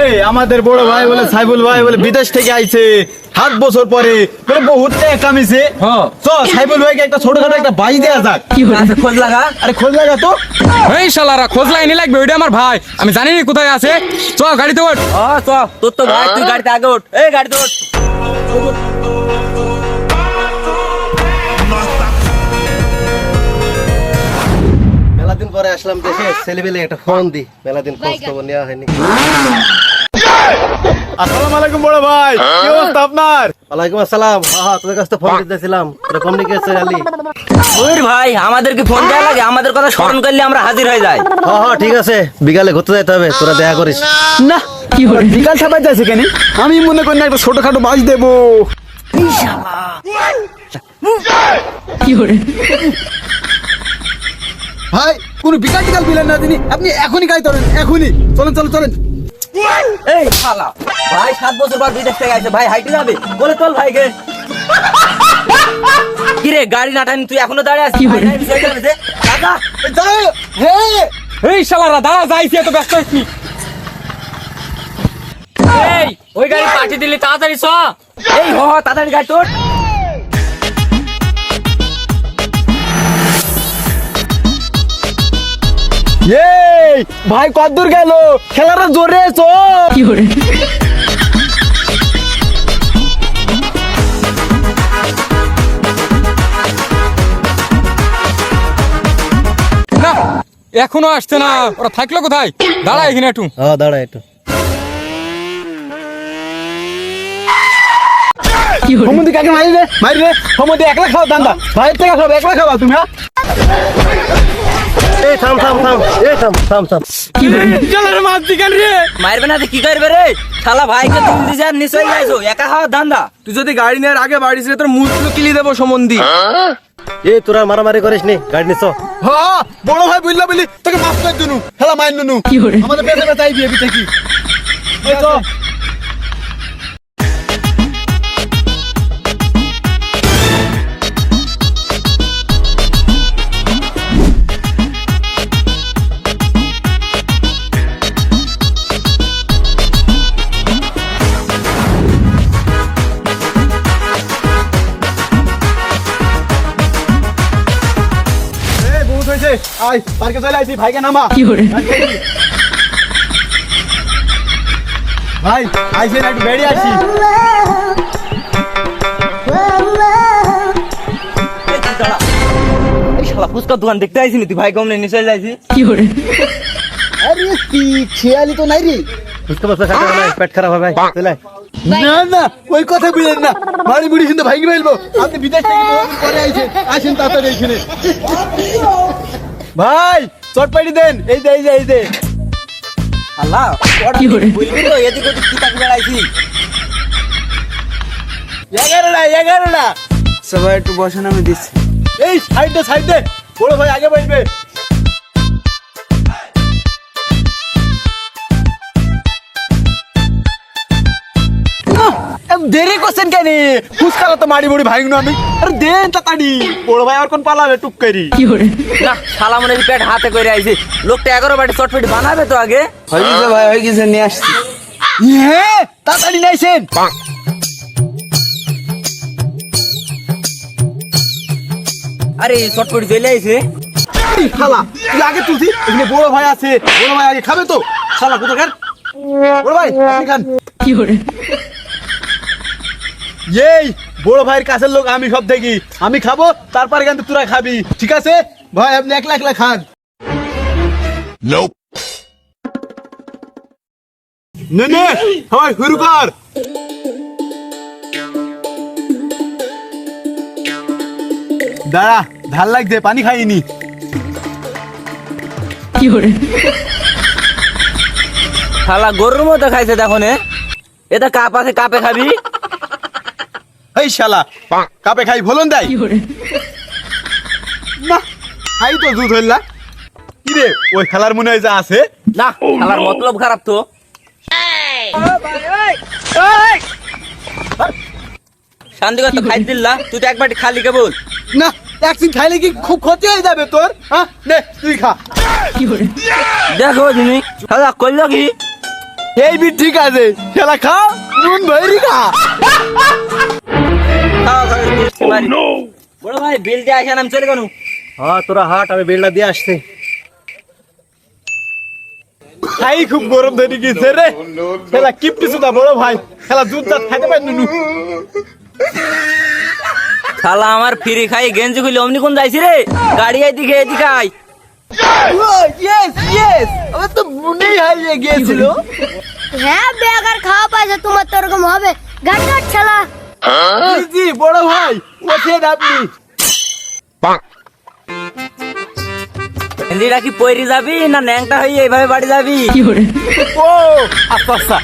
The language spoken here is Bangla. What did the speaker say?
এই আমাদের বড় ভাই বলে সাইবুল ভাই বলে বিদেশ থেকে আইছে। সাত বছর পরে বলে বহুত টাকা কামিছে। হ্যাঁ। চ সাইবুল ভাইকে একটা ছোটখাটো একটা বাই দেয়া যাক। আচ্ছা, খোঁজ লাগা? আরে খোঁজ লাগা তো। এই শালারা খোঁজ লাইনি লাগবে ওইটা আমার ভাই। আমি জানি না কোথায় আছে। চ গাড়িতে ওঠ। চ তোর তো ভাই তুই গাড়িতে আগে ওঠ। এই গাড়িতে ওঠ। পরে আসলাম দেশে ছেলেবেলে একটা ফোন দি। মেলা দিন খোঁজ খবর নেওয়া হয়নি। আসসালামু আলাইকুম বড় ভাই। কি অবস্থা আপনার? ওয়ালাইকুম আসসালাম। হ্যাঁ হ্যাঁ তোদের কাছে ফোন দিতেছিলাম তোরা কমিউনিকেশন আলি? ওই ভাই আমাদেরকে ফোন দেওয়া লাগে আমাদের কথা স্মরণ করলে আমরা হাজির হয়ে যাই। হ্যাঁ হ্যাঁ ঠিক আছে। বিকালে ঘুরতে যেতে হবে তোরা দেখা করিস। না কি হলো? বিকাল ছাপাই যাচ্ছে কেন? আমি মনে করি না একটা ছোটখাটো বাজ দেবো। ভাই কোন বিকাল টিকাল বিলেন না তিনি আপনি এখনই গাড়ি ধরেন এখনই। চলেন চলেন চলেন। এই শালা ভাই সাত বছর পর বিদেশ থেকে আসে ভাই হাইটে যাবে? বলে ভাইকে। কিরে গাড়ি না টানি তুই এখনও দাঁড়িয়ে আছিস? দাদা এই শালারা দাঁড়া যাইছি এত ব্যস্ত হইছি এই ওই গাড়ি পাঠিয়ে দিলি তাড়াতাড়ি চ। এই হ, তাড়াতাড়ি গাড়ি তোর। এই ভাই কতদূর গেল? খেলাটা জোরে চো না এখনও আসছে না। ওরা থাকল কোথায়? দাঁড়া এখানে একটু। হ্যাঁ দাঁড়া একটু। সমুদ্র কাকে মারি রে মারি রে সমুদ্র একলা খাও দান্দা ভাইয়ের থেকে খাও একলা খাওয়া তুমি হ্যাঁ? এই থাম থাম থাম এই থাম মারবে না কি করবে রে? শালা ভাইকে তুমি দিছে আর নিশ্চয় যাইছো একা ধান্দা। তুই যদি গাড়ি নেওয়ার আগে বাড়ি তোর মুখগুলো কিলি দেবো এই তোরা মারামারি করিস নি গাড়ি নিছ হ্যাঁ বড় ভাই বুঝলা বলি তোকে মাফ করে দিনু। খেলা মাইন নুনু। আমাদের পেটে ব্যথা আইবি এবিতে কি? এই তো আয় পার্কে চলে আইছি ভাইকে নামা। কি করে? ভাই আইসে না একটু বেরিয়ে আসি। এই তুই দাঁড়া। এই শালা ফুচকার দোকান দেখতে আইসিনি তুই ভাই কমনে নিশ্চয় যাইছি আরে কি খেয়ালি তো নাই রে। বুঝতে পারছ খাতে না, পেট খারাপ হবে চলে না না ওই কথা বুঝলেন না। বাড়ি বুড়ি কিন্তু ভাইকে ফেলব আপনি বিদেশ থেকে পরে আইছেন আসেন তাড়াতাড়ি এখানে। ভাই চটপাটি দেন। এই যে এই যে এই যে। আল্লাহ কি করে বলবি তো এদিক ওদিক কি তাকি বেড়াইছি? এগারোটা এগারোটা। সবাই একটু বসেন আমি দিচ্ছি। এই সাইডে সাইডে। বড় ভাই আগে বসবে। দেরি করছেন কেন? ফুসকালা তো মুড়ি ভাই না আমি। আরে দেন তাড়াতাড়ি বড় ভাই আর কোন পালাবে টুক করি। না শালা মনে পেট হাতে করে আইছি। লোকটা এগারো বাটি চটপটি বানাবে তো আগে। হয়ে গেছে ভাই হয়ে গেছে নিয়ে আসছি। হ্যাঁ তাড়াতাড়ি নাইছেন আরে চটপটি চলে আইছে। শালা তুই আগে তুলছি এখানে বড় ভাই আছে বড় ভাই আগে খাবে তো। শালা খান বড় ভাই আপনি খান। এই বড় ভাইয়ের কাছের লোক আমি সব দেখি। আমি খাব তারপরে কিন্তু তোরা খাবি। ঠিক আছে? ভাই আপনি একলা একলা খান। নে নে সবাই শুরু কর। দাঁড়া ধার লাগছে পানি খাইনি। শালা গরুর মতো খাইছে দেখো নে। এটা কাপ আছে কাপে খাবি? এই শালা কাপে খাই ভলন দেয়? না খাই তো দুধ হইলা। কি রে ওই খেলার মনে হয় যা আছে? না শালার মতলব খারাপ তো। শান্তি কথা খাই দিল্লা তুই তো একবার খালি কেবল। না একদিন খাইলে কি খুব ক্ষতি হয়ে যাবে তোর? হ্যাঁ নে তুই খা। দেখো তুমি শালা করল কি? এই বি ঠিক আছে খেলা খা নুন ভৈরি খা। মিষ্টি মারি। বড় ভাই বিল দিয়ে আসেন আমি চলে গেলু হ্যাঁ তোরা হাট আমি বিলটা দিয়ে আসছি। খাই খুব গরম ধরে গেছে রে। খেলা কিপটি সুদা বড় ভাই। খেলা দুধ দাঁত খাইতে পারি নুনু। শালা আমার ফ্রি খাই গেঞ্জি খুলে অমনি কোন যাইছি রে? গাড়ি এদিকে এদিকে আয়। ইয়েস ইয়েস আমার তো মনেই হারিয়ে গিয়েছিল। হ্যাঁ বেগার খাওয়া পাইছে তোমার তো এরকম হবে। গাড়ি ছেলা জি, জি বড় ভাই। ওঠেন আপনি গেঞ্জিটা কি পয়রি যাবি না ন্যাংটা হয়ে এইভাবে বাড়ি যাবি? ও আচ্ছা আচ্ছা